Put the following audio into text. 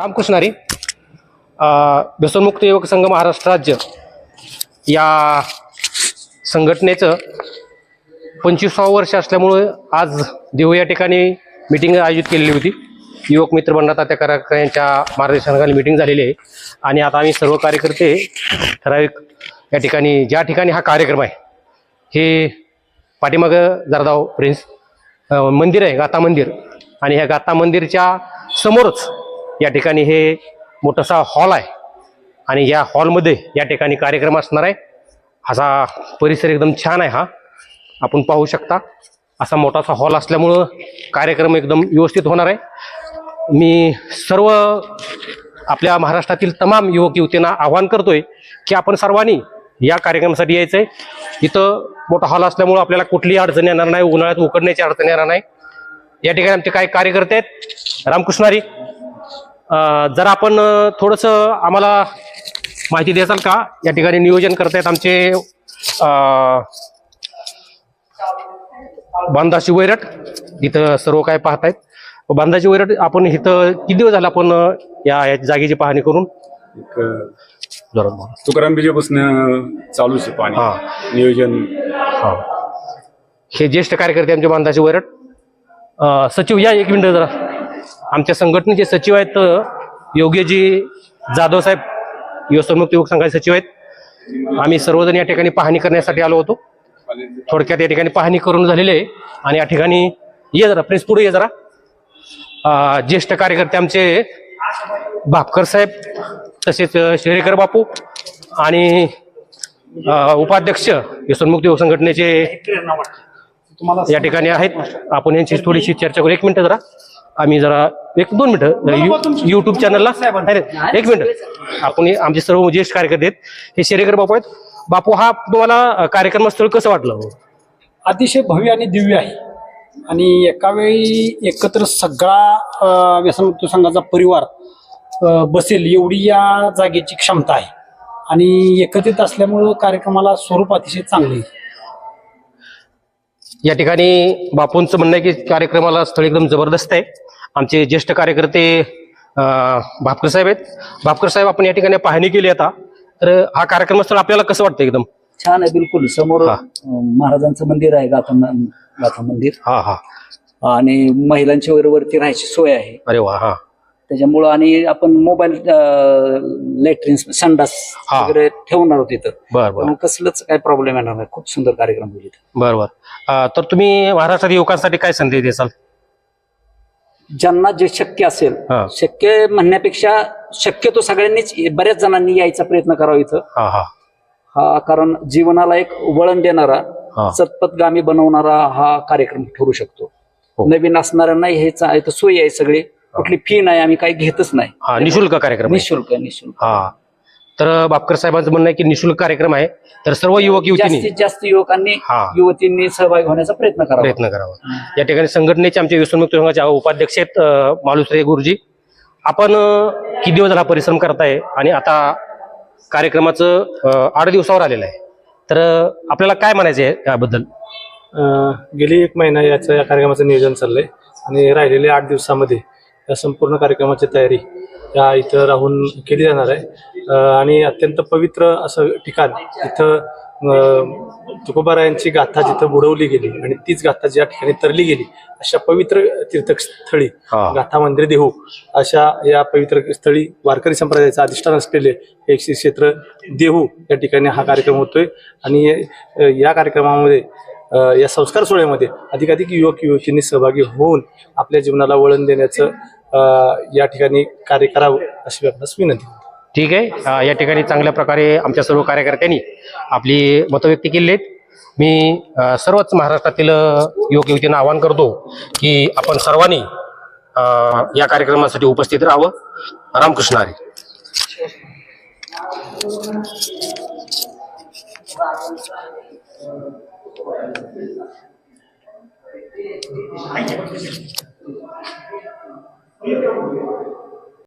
रामकृष्णारी अ, व्यसनमुक्त युवक संघ महाराष्ट्र राज्य या संघटनेचं पंचवीसावं वर्ष असल्यामुळं आज देऊ या ठिकाणी मिटिंग आयोजित केलेली होती. युवक मित्र बंडा त्या कराकर यांच्या मार्गदर्शनाखाली मिटिंग झालेली आहे. आणि आता आम्ही सर्व कार्यकर्ते ठराविक या ठिकाणी ज्या ठिकाणी हा कार्यक्रम आहे हे पाठीमागं जरदाव प्रिन्स मंदिर आहे गाता मंदिर. आणि ह्या गाता मंदिरच्या समोरच या ठिकाणी हे मोठासा हॉल आहे. आणि या हॉलमध्ये या ठिकाणी कार्यक्रम असणार आहे. असा परिसर एकदम छान आहे हा. आपण पाहू शकता. असा मोठासा हॉल असल्यामुळं कार्यक्रम एकदम व्यवस्थित होणार आहे. मी सर्व आपल्या महाराष्ट्रातील तमाम युवक युवतींना आवाहन करतोय की आपण सर्वांनी या कार्यक्रमासाठी यायचं आहे इथं मोठा हॉल असल्यामुळं आपल्याला कुठलीही अडचण येणार नाही. उन्हाळ्यात उकडण्याची अडचण येणार नाही. या ठिकाणी आमचे काही कार्यकर्ते आहेत. रामकृष्णारी जर आपण थोडंसं आम्हाला माहिती द्याल का? या ठिकाणी नियोजन करतायत आमचे अं, बांधाची वैरट. इथं सर्व काय पाहतायत. बांधाची वैरट आपण इथं किती दिवस झाला आपण या या जागेची पाहणी करून. तुकाराम बीजेपासून चालूच पाणी. हा. नियोजन. हा. हे ज्येष्ठ कार्यकर्ते आमचे बांधाचे वैरट. सचिव या एक मिनिट जरा. आमच्या संघटनेचे सचिव आहेत योगेजी जाधव साहेब व्यसनमुक्त युवक संघाचे सचिव आहेत. आम्ही सर्वजण या ठिकाणी पाहणी करण्यासाठी आलो होतो. थोडक्यात या ठिकाणी पाहणी करून झालेली आहे. आणि या ठिकाणी ये जरा प्रिन्स पुढे ये जरा. ज्येष्ठ कार्यकर्ते आमचे भापकर साहेब तसेच अं, शेरेकर बापू आणि उपाध्यक्ष व्यसनमुक्त युवक संघटनेचे या ठिकाणी आहेत. आपण यांची थोडीशी चर्चा करू. एक मिनिट जरा. आम्ही जरा एक दोन मिनिटं. युट्यूब चॅनलला एक मिनिट. आपण आमचे सर्व ज्येष्ठ कार्यकर्ते आहेत. हे शेरेकर बापू आहेत. बापू हा तुम्हाला अं, कार्यक्रमस्थळ कसं वाटलं? अतिशय भव्य आणि दिव्य आहे. आणि एका वेळी एकत्र सगळा व्यसनमुक्त संघाचा परिवार बसेल एवढी या जागेची क्षमता आहे. आणि एकत्रित असल्यामुळं कार्यक्रमाला स्वरूप अतिशय चांगले या ठिकाणी बापूंचं म्हणणं आहे की कार्यक्रमाला स्थळ एकदम जबरदस्त आहे. आमचे ज्येष्ठ कार्यकर्ते भापकर साहेब आहेत. भापकर साहेब आपण या ठिकाणी पाहणी केली आता. तर हा कार्यक्रम स्थळ आपल्याला कसं वाटतं एकदम? छान आहे बिलकुल. समोर हा. महाराजांचं मंदिर आहे गाथा म- गाथा मंदिर. हा हा. आणि महिलांच्या वगैरे वरती राहायची सोय आहे. अरे वा हा. त्याच्यामुळं आणि आपण मोबाईल लॅट्रिन संडास हा. वगैरे ठेवणार आहोत तिथं बर बर. त्यामुळे कसलंच काही प्रॉब्लेम येणार नाही. खूप सुंदर कार्यक्रम होईल इथं. बर बर. अं, तर तुम्ही महाराष्ट्रातील युवकांसाठी काय संदेश द्याल ज्यांना जे शक्य असेल हा. शक्य म्हणण्यापेक्षा शक्यतो सगळ्यांनीच बऱ्याच जणांनी यायचा प्रयत्न करावा इथं. हा हा. हा कारण जीवनाला एक वळण देणारा हा. सतपथगामी बनवणारा हा कार्यक्रम ठरू शकतो. हो. नवीन असणाऱ्यांना हे चा- इथं सोय आहे सगळी. कुठली फी नाही आम्ही काही घेतच नाही. हा निशुल्क कार्यक्रम आहे. निशुल्क निशुल्क. हा. तर बापकर साहेबांचं म्हणणं आहे की निशुल्क कार्यक्रम आहे. तर सर्व युवक युवतींनी जास्तीत जास्त युवकांनी हा. युवतींनी सहभागी होण्याचा प्रयत्न करावा. प्रयत्न करावा. या ठिकाणी संघटनेचे आमचे व्यसनमुक्त संघाचे उपाध्यक्ष आहेत अं, मालुसरे गुरुजी. आपण अं, किती दिवस झाला परिश्रम करताय आणि आता कार्यक्रमाचं अं, आठ दिवसावर आलेलं आहे. तर अं, आपल्याला काय म्हणायचं आहे याबद्दल? अं, गेली एक महिना याचं या कार्यक्रमाचं नियोजन चाललंय आणि राहिलेले आठ दिवसामध्ये या संपूर्ण कार्यक्रमाची तयारी या इथं राहून केली जाणार आहे. आणि अत्यंत पवित्र असं ठिकाण. इथं तुकोबारायांची गाथा जिथं बुडवली गेली आणि तीच गाथा ज्या ठिकाणी तरली गेली अशा पवित्र तीर्थस्थळी. गाथा मंदिर देहू अशा या पवित्र स्थळी वारकरी संप्रदायाचं अधिष्ठान असलेले हे श्री क्षेत्र देहू या ठिकाणी हा कार्यक्रम होतोय. आणि या कार्यक्रमामध्ये या संस्कार सोहळ्यामध्ये अधिकाधिक युवक युवतींनी सहभागी होऊन आपल्या जीवनाला वळण देण्याचं या ठिकाणी कार्य करावं अशी आपणास विनंती ठीक आहे. या ठिकाणी चांगल्या प्रकारे आमच्या सर्व कार्यकर्त्यांनी आपली मतं व्यक्त केली आहेत. मी सर्वच महाराष्ट्रातील युवक युवतींना आवाहन करतो की आपण सर्वांनी या कार्यक्रमासाठी उपस्थित राहावं. रामकृष्ण हरी. Bien,